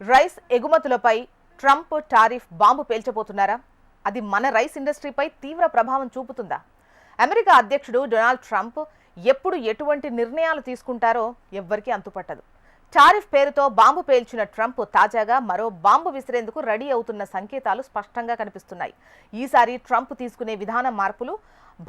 Rice ఎగుమతులపై Trump tariff bomb పేల్చబోతున్నారా? అది మన రైస్ ఇండస్ట్రీపై తీవ్ర ప్రభావం చూపుతుందా? అమెరికా అధ్యక్షుడు డొనాల్డ్ ట్రంప్ ఎప్పుడు ఎటువంటి నిర్ణయాలు తీసుకుంటారో ఎవ్వరికీ అంతుపట్టదు. టారిఫ్ పేరుతో బాంబు పేల్చిన ట్రంప్ తాజాగా మరో బాంబు విసిరేందుకు రెడీ అవుతున్న సంకేతాలు స్పష్టంగా కనిపిస్తున్నాయి. ఈసారి ట్రంప్ తీసుకునే విధాన మార్పులు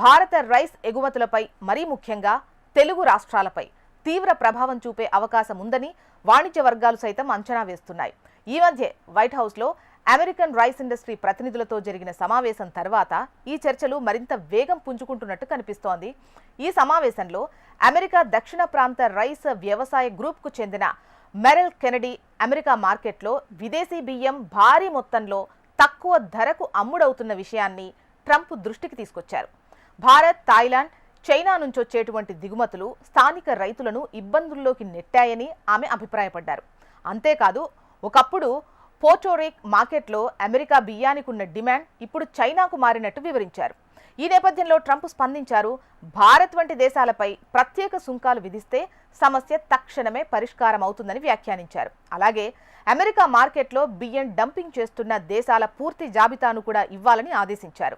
భారత రైస్ ఎగుమతులపై మరీ ముఖ్యంగా తెలుగు రాష్ట్రాలపై తీవ్ర ప్రభావం చూపే అవకాశం ఉందని వాణిజ్య వర్గాలు సైతం అంచనా వేస్తున్నాయి. ఈ మధ్య వైట్ హౌస్లో అమెరికన్ రైస్ ఇండస్ట్రీ ప్రతినిధులతో జరిగిన సమావేశం తర్వాత ఈ చర్చలు మరింత వేగం పుంజుకుంటున్నట్టు కనిపిస్తోంది. ఈ సమావేశంలో అమెరికా దక్షిణ ప్రాంత రైస్ వ్యవసాయ గ్రూప్కు చెందిన మెరల్ కెనడీ అమెరికా మార్కెట్లో విదేశీ బియ్యం భారీ మొత్తంలో తక్కువ ధరకు అమ్ముడవుతున్న విషయాన్ని ట్రంప్ దృష్టికి తీసుకొచ్చారు. భారత్ థాయిలాండ్ చైనా నుంచి వచ్చేటువంటి దిగుమతులు స్థానిక రైతులను ఇబ్బందుల్లోకి నెట్టాయని ఆమె అభిప్రాయపడ్డారు. అంతేకాదు ఒకప్పుడు పోర్టోరిక్ మార్కెట్లో అమెరికా బియ్యానికి ఉన్న డిమాండ్ ఇప్పుడు చైనాకు మారినట్టు వివరించారు. ఈ నేపథ్యంలో ట్రంప్ స్పందించారు భారత్ వంటి దేశాలపై ప్రత్యేక సుంకాలు విధిస్తే సమస్య తక్షణమే పరిష్కారం అవుతుందని వ్యాఖ్యానించారు. అలాగే అమెరికా మార్కెట్లో బియ్యం డంపింగ్ చేస్తున్న దేశాల పూర్తి జాబితాను కూడా ఇవ్వాలని ఆదేశించారు.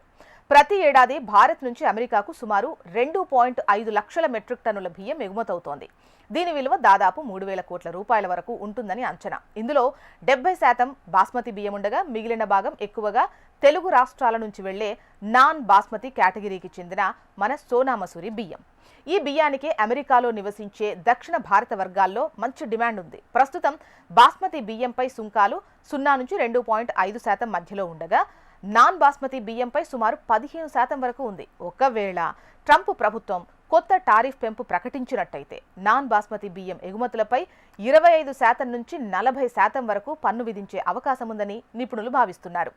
ప్రతి ఏడాది భారత్ నుంచి అమెరికాకు సుమారు రెండు పాయింట్ ఐదు లక్షల మెట్రిక్ టన్నుల బియ్యం ఎగుమతవుతోంది. దీని విలువ దాదాపు మూడు వేల కోట్ల రూపాయల వరకు ఉంటుందని అంచనా. ఇందులో డెబ్బై శాతం బాస్మతి బియ్యం ఉండగా మిగిలిన భాగం ఎక్కువగా తెలుగు రాష్ట్రాల నుంచి వెళ్ళే నాన్ బాస్మతి కేటగిరీకి చెందిన మన సోనామసూరి బియ్యం. ఈ బియ్యానికి అమెరికాలో నివసించే దక్షిణ భారత వర్గాల్లో మంచి డిమాండ్ ఉంది. ప్రస్తుతం బాస్మతి బియ్యంపై సుంకాలు సున్నా నుంచి రెండు పాయింట్ ఐదు శాతం మధ్యలో ఉండగా నాన్ బాస్మతి బియ్యంపై సుమారు పదిహేను శాతం వరకు ఉంది. ఒకవేళ ట్రంప్ ప్రభుత్వం కొత్త టారిఫ్ పెంపు ప్రకటించినట్టయితే నాన్ బాస్మతి బియ్యం ఎగుమతులపై ఇరవై ఐదు శాతం నుంచి నలభై శాతం వరకు పన్ను విధించే అవకాశం ఉందని నిపుణులు భావిస్తున్నారు.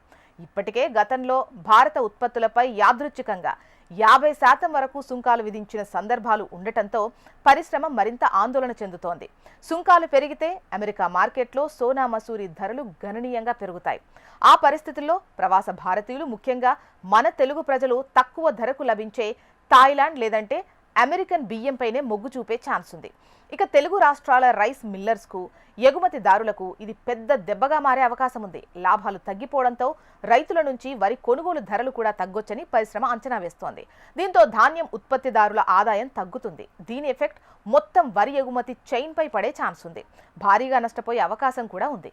ఇప్పటికే గతంలో భారత ఉత్పత్తులపై యాదృచ్ఛికంగా యాభై శాతం వరకు సుంకాలు విధించిన సందర్భాలు ఉండటంతో పరిశ్రమ మరింత ఆందోళన చెందుతోంది. సుంకాలు పెరిగితే అమెరికా మార్కెట్లో సోనా మసూరి ధరలు గణనీయంగా పెరుగుతాయి. ఆ పరిస్థితుల్లో ప్రవాస భారతీయులు ముఖ్యంగా మన తెలుగు ప్రజలు తక్కువ ధరకు లభించే థాయిలాండ్ లేదంటే అమెరికన్ బియ్యంపైనే మొగ్గు చూపే ఛాన్స్ ఉంది. ఇక తెలుగు రాష్ట్రాల రైస్ మిల్లర్స్కు ఎగుమతిదారులకు ఇది పెద్ద దెబ్బగా మారే అవకాశం ఉంది. లాభాలు తగ్గిపోవడంతో రైతుల నుంచి వరి కొనుగోలు ధరలు కూడా తగ్గొచ్చని పరిశ్రమ అంచనా వేస్తోంది. దీంతో ధాన్యం ఉత్పత్తిదారుల ఆదాయం తగ్గుతుంది. దీని ఎఫెక్ట్ మొత్తం వరి ఎగుమతి చైన్పై పడే ఛాన్స్ ఉంది. భారీగా నష్టపోయే అవకాశం కూడా ఉంది.